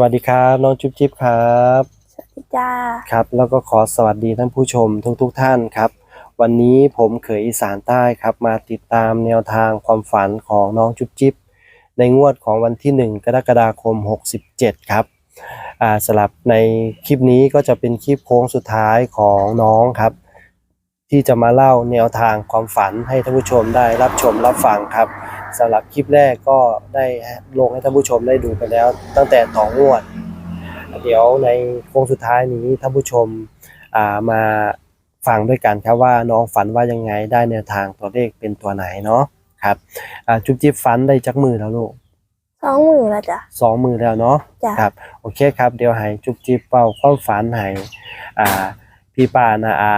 วัสดีครับน้องจุ๊บจิ๊บครับจ้าครับ แล้วก็ขอสวัสดีท่านผู้ชมทุกๆทท่านครับ วันนี้ผมเขยอีสานใต้ครับ มาติดตามแนวทางความฝันของน้องจุ๊บจิ๊บในงวดของวันที่ 1 กรกฎาคม 67 ครับอ่าสลับในคลิปนี้ก็จะเป็นคลิปโค้งสุดท้ายของน้องครับ ที่จะมาเล่าแนวทางความฝันให้ท่านผู้ชมได้รับชมรับฟังครับสำหรับคลิปแรกก็ได้ลงให้ท่านผู้ชมได้ดูไปแล้ว ตั้งแต่ต่องวด เดี๋ยวในโค้งสุดท้ายนี้ท่านผู้ชมอ่ามาฟังด้วยกันครับว่าน้องฝันว่ายังไงได้แนวทางตัวเลขเป็นตัวไหนเนาะครับอ่าจุ๊บจิ๊บฝันได้จักมือแล้วลูกสองมือแล้วจ้ะสองมือแล้วเนาะจ้ะครับโอเคครับเดี๋ยวให้จุ๊บจิ๊บเป่าความฝันให้อ่าพี่ป้านาอา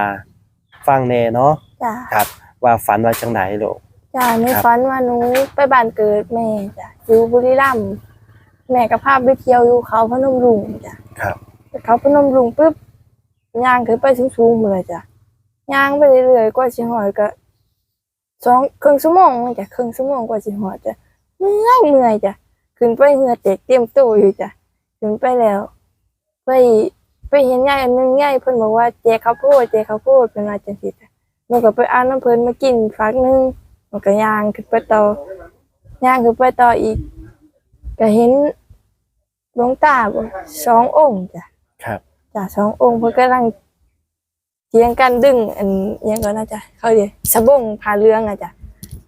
ฟังแน่เนาะจ้ะครับ ว่าฝันว่าจังไหนลูก จ้ะในครับ ฝันว่าหนูไปบ้านเกิดแม่จ้ะอยู่บุรีรัมย์แม่กับพาไปเที่ยวอยู่เขาพนมรุ้งจ้ะ ครับ ไปเขาพนมรุ้งปุ๊บย่างขึ้นไปสูงๆเลยจ้ะย่างไปเรื่อยๆกว่าสิหอดก็สองครึ่งชั่วโมงจ้ะครึ่งชั่วโมงกว่าสิหอดจ้ะเมื่อยเมื่อยจ้ะขึ้นไปเหงื่อแตกเต็มตัวอยู่จ้ะขึ้นไปแล้ว ไป ไปเห็นยายอันนึงยายเพิ่นบอกว่าเจข้าวโพดเจข้าวโพดเป็นว่าจังซี่จ้ะหนูก็ไปเอาน้ำเพิ่นมากินฟักหนึงมันก็ย่างขึ้นไปต่อย่างขึ้นไปต่ออีก ก็เห็นหลวงตาบ่สององค์จ้ะครับจ้ะสององค์เพิ่นกำลังเถียงกันดึง อันอิหยังก็น่าจะเขาเรียกสะบงผ้าเหลืองอะจ้ะ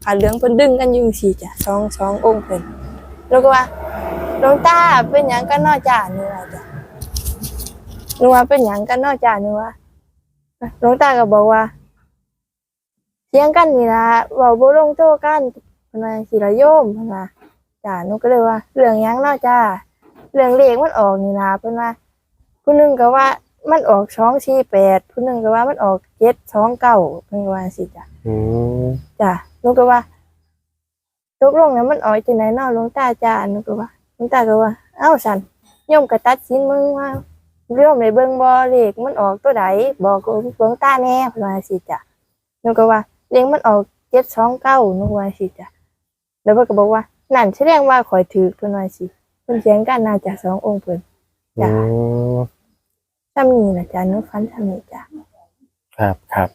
ผ้าเหลืองเพิ่นดึงกันอยู่สี่จ้ะสองสององค์เพิ่นแล้วก็ว่าหลวงตาเป็นหยังกันเนอจ้านี่ว่าจ้ะ หนูว่าเป็นหยังกันเนอจ้านี่ว่าหลวงตาก็บอกว่าเถียงกันนี่ล่ะเว้าบ่ลงโตกันเพิ่นว่าสิละโยมเพิ่นว่าจ้ะหนูก็เลยว่า เรื่องหยังเนอจ้าเรื่องเลขมันออกนี่ล่ะเพิ่นว่าผู้หนึงก็ว่ามันออกสองสี่แปดผู้หนึงก็ว่ามันออกเจ็ดสองเก้าเพิ่นก็ว่าสิจ้ะอืมจ้ะหนูก็ว่าตกลงเนี่ยมันออกที่ไหนเนาะหลวงตาจ้าหนูก็ว่าหลวงตาก็ว่า เอ้าสันโยมก็ตัดสินมึงว่า โยมได้เบิ่งบ่เลขมันออกตัวใดบอกกับหลวงตาแน่เพิ่นว่าสิจ้ะหนูก็ว่าเลขมันออกเจ็ดสองเก้าหนูก็ว่าสิจ้ะแล้วเพิ่นก็บอกว่านั่นแสดงว่าข่อยถือเพิ่นว่าสิเพิ่นเถียงกันน่าจะสององค์เพิ่นจ้ะอืมซ้ำนี่ล่ะจ้ะหนูฟันซ้ำนี่จ้ะครับครับ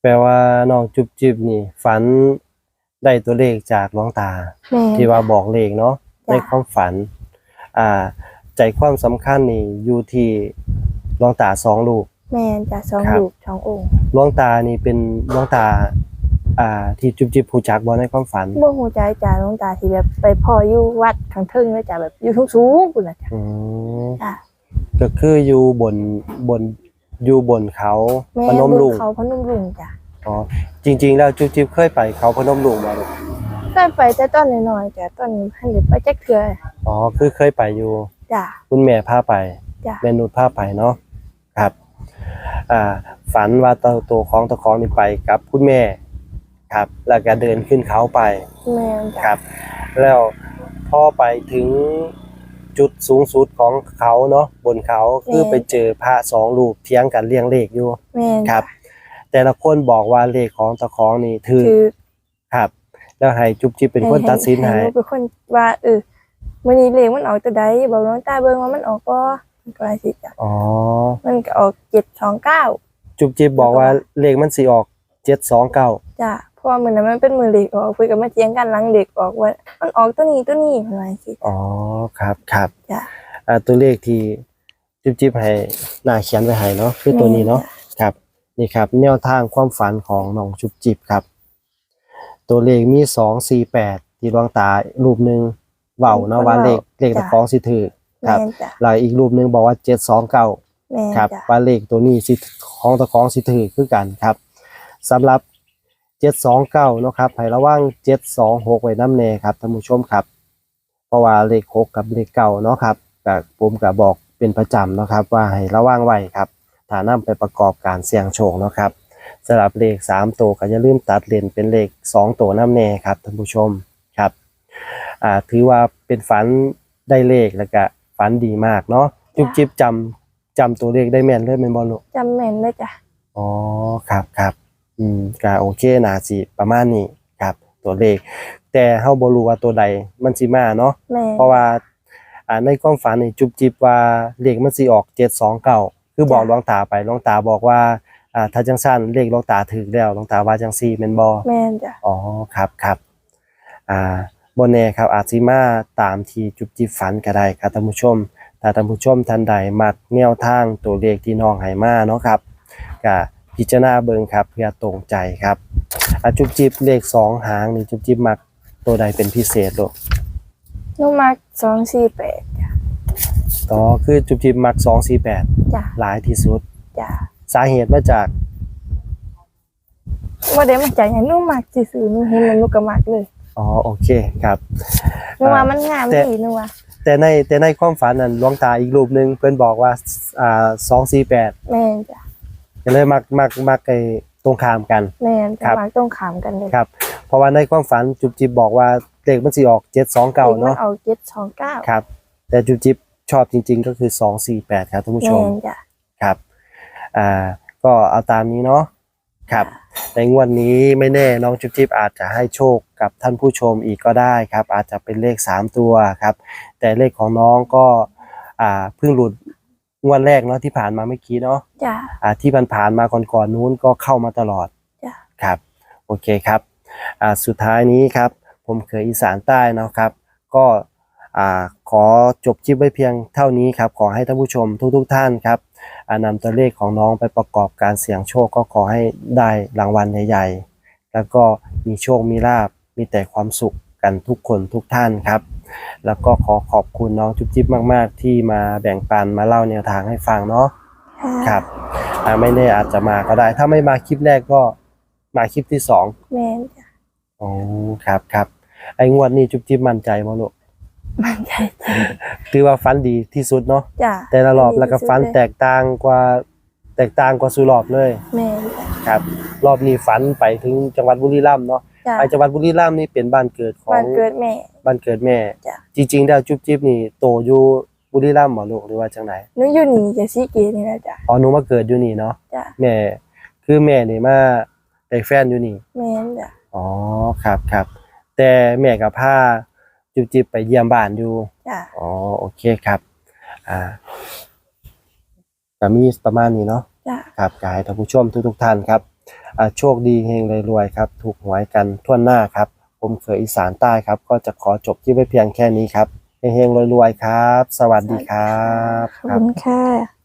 แปลว่าน้องจุ๊บจิ๊บนี่ ฝันได้ตัวเลขจากหลวงตาแม่ที่ว่าบอกเลขเนาะจ้ะในความฝัน อ่า ใจความสำคัญนี่อยู่ที่หลวงตาสองลูก แม่จ้ะสองครับ ลูกสององค์หลวงตานี่เป็นหลวงตา อ่า ที่จุ๊บจิ๊บผู้จักบ่ในความฝันบ่ฮู้ใจจ้ะหลวงตาที่แบบไปพ่ออยู่วัดข้างเทิงเลยจ้ะแบบอยู่สูงๆพุ่นน่ะจ้ะอืมจ้ะก็คืออยู่บนบนอยู่บนเขาแม่พนมเบิ่ลุงงเขาพนมรุ้งจ้ะอ๋อจริง ๆ แล้วจุ๊บจิ๊บเคยไปเขาพนมลุงบ่ลูกเคยไปแต่ตอนน้อยๆจ้ะตอนนี้พันได้ไปจักเทื่ออ๋อคือเคยไปอยู่ จ้ะคุณแม่พาไปจ้ะแม่นุชพาไปเนาะครับ อ่า ฝันว่าตัวตัวของตัวของนี่ไปกับคุณแม่ ครับ แล้วก็เดินขึ้นเขาไปแม่จ้ะครับ แล้วพอไปถึงจุดสูงสุดของเขาเนาะบนเขาคือไปเจอพระสองรูปเทียงกันเรียงเลขอยู่ แม่ครับ แต่ละคนบอกว่าเลขของตะของนี่ถือคือครับ แล้วให้จุ๊บจิ๊บเป็นคนตัดสินให้หนูเป็นคนว่าเออ มื้อนี้เลขมันออกตัวใดบอกหลวงตาเบิ่งว่ามันออกบ่มันก็ว่าสิจ้ะอ๋อ มันก็ออก729จุ๊บจิ๊บบอกว่าเลขมันสิออกเจ็ดสองเก้าจ้ะเพราะว่ามื้อนั้นมันเป็นมื้อเลขออกเพิ่นก็มาเถียงกันหลังเลขออกว่ามันออกตัวนี้ตัวนี้เพิ่นว่าสิอ๋อครับครับจ้ะอ่าตัวเลขที่จิ๊บจิ๊บให้หน้าเขียนไว้ให้เนาะคือตัวนี้เนาะครับ นี่ครับ แนวทางความฝันของน้องจุบจิบครับ ตัวเลขมีสองสี่แปดที่ดวงตารูปหนึ่ง เว้าเนาะว่าเลขเลขตะของสิถือครับแม่นจ้ะแล้วอีกรูปหนึ่งบอกว่าเจ็ดสองเก้าแม่นครับจ้ะว่าเลขตัวนี้สิของตะของสิถือคือกันครับสำหรับเจ็ดสองเก้านาะครับให้ระวังเจ็ดสองหกไว้น้ำแน่ครับท่านผู้ชมครับ เพราะว่าเลขหกกับเลขเก้าเนาะครับกับผมกับบอกเป็นประจำเนาะครับ ว่าให้ระวังไว้ครับถ้านำไปประกอบการเสี่ยงโชคเนาะครับสำหรับเลขสามตัวก็อย่าลืมตัดเลนเป็นเลขสองตัวน้ำแน่ครับท่านผู้ชมครับ อ่าถือว่าเป็นฝันได้เลขแล้วก็ฝันดีมากเนาะจุ๊บจิ๊บจำจำตัวเลขได้แม่นเลยแม่นบอลูกจำแม่นเลยจ้ะอ๋อครับครับอืมก็โอเคน่าสิประมาณนี้ครับ ตัวเลข แต่เฮาบ่รู้ว่าตัวใดมันสิมาเนาะแม่นเพราะว่าอ่าในความฝันนี่จุบจิบว่าเลขมันสิออก729คือบอกหลวงตาไปหลวงตาบอกว่าอ่าถ้าจังซั่นเลขหลวงตาถูกแล้วหลวงตาว่าจังซี่แม่นบ่แม่นจ้ะอ๋อครับครับอ่า บนแน่ครับอาจสิมาตามที่จุบจิบฝันก็ได้ครับท่านผู้ชมถ้าท่านผู้ชมท่านใดมักแนวทางตัวเลขที่น้องให้มาเนาะครับก็พิจารณาเบิ่งครับเพื่อตรงใจครับอาจุบจิบเลขสองหางนี่จุบจิบมักตัวใดเป็นพิเศษลูกหนูมัก248จ้ะอ๋อคือจุบจิบมัก248จ้ะหลายที่สุดจ้ะสาเหตุมาจากบ่ได้มาจากหยังหนูมักซื่อๆหนูเห็นแล้วหนูก็มักเลย อ๋อโอเคครับหนูว่ามันงามแต่ดีหนูว่าแต่ในแต่ในความฝันนั้นหลวงตาอีกรูปหนึงเพิ่นบอกว่าอ่า248แม่นจ้ะก็เลยมักมักมักไอ้ตรงข้ามกันแม่นครัก็บมักตรงขามกันเลยครับ เพราะว่าในความฝันจุบจิบบอกว่าเลขมันสิออกด็ก729มัเนาะเอา729ครับ แต่จุบจิบชอบจริง ๆ ก็คือ248ครับท่านผู้ชแม่มนจ้ะครับ อ่า ก็เอาตามนี้เนาะ ครับ ในงวดนี้ไม่แน่น้องจุ๊บจิ๊บอาจจะให้โชคกับท่านผู้ชมอีกก็ได้ครับ อาจจะเป็นเลข 3 ตัวครับ แต่เลขของน้องก็อ่าเพิ่งหลุดงวดแรกเนาะที่ผ่านมาเมื่อกี้เนาะจ้ะอ่าที่มันผ่านมาก่อนๆนู้นก็เข้ามาตลอดจ้ะครับ โอเคครับอ่าสุดท้ายนี้ครับ ผมเคยอีสานใต้เนาะครับ ก็อ่าขอจบคลิปไว้เพียงเท่านี้ครับ ขอให้ท่านผู้ชมทุกๆท่านครับอ่า นำตัวเลขของน้องไปประกอบการเสี่ยงโชคก็ขอให้ได้รางวัลใหญ่ๆ แล้วก็มีโชคมีลาบมีแต่ความสุขกันทุกคนทุกท่านครับ แล้วก็ขอขอบคุณน้องจุ๊บจิ๊บมาก ๆ ที่มาแบ่งปันมาเล่าแนวทางให้ฟังเนาะค่ะครับอ่าไม่แน่อาจจะมาก็ได้ ถ้าไม่มาคลิปแรกก็มาคลิปที่สองแม่นจ้ะอ๋อครับครับไอ้งวดนี้จุ๊บจิ๊บมั่นใจมั้งลูก มันใจจ้ะคือว่าฟันดีที่สุดเนาะจ้ะแต่ละรอบแล้วก็ฟันแตกต่างกว่าแตกต่างกว่าสุรอบเลยแม่นจ้ะครับ รอบนี้ฝันไปถึงจังหวัดบุรีรัมย์เนาะจ้ะไปจังหวัดบุรีรัมย์นี่เป็นบ้านเกิดของบ้านเกิดแม่ บ้านเกิดแม่ จ้ะ จริงๆแล้วจุ๊บจิ๊บนี่โตอยู่บุรีรัมย์บ่ลูกหรือว่าจังไหนหนูอยู่นี่จะซีเกตนี่แหละจ้ะอ๋อหนูมาเกิดอยู่นี่เนาะจ้ะแม่ คือแม่นี่มาได้แฟนอยู่นี่ แม่นจ้ะอ๋อครับครับแต่แม่กับพา จุ๊บจิ๊บไปเยี่ยมบ้านอยู่จ้ะอ๋อโอเคครับ อ่าก็มีประมาณนี้เนาะจ้ะครับกายท่านผู้ชมทุกทุกๆท่านครับอ่าโชคดีเฮงรวยๆครับ ถูกหวยกันทั่วหน้าครับ ผมเคยอีสานใต้ครับ ก็จะขอจบที่ไว้เพียงแค่นี้ครับเฮงๆรวยๆครับ สวัสดีครับขอบคุณค่ะ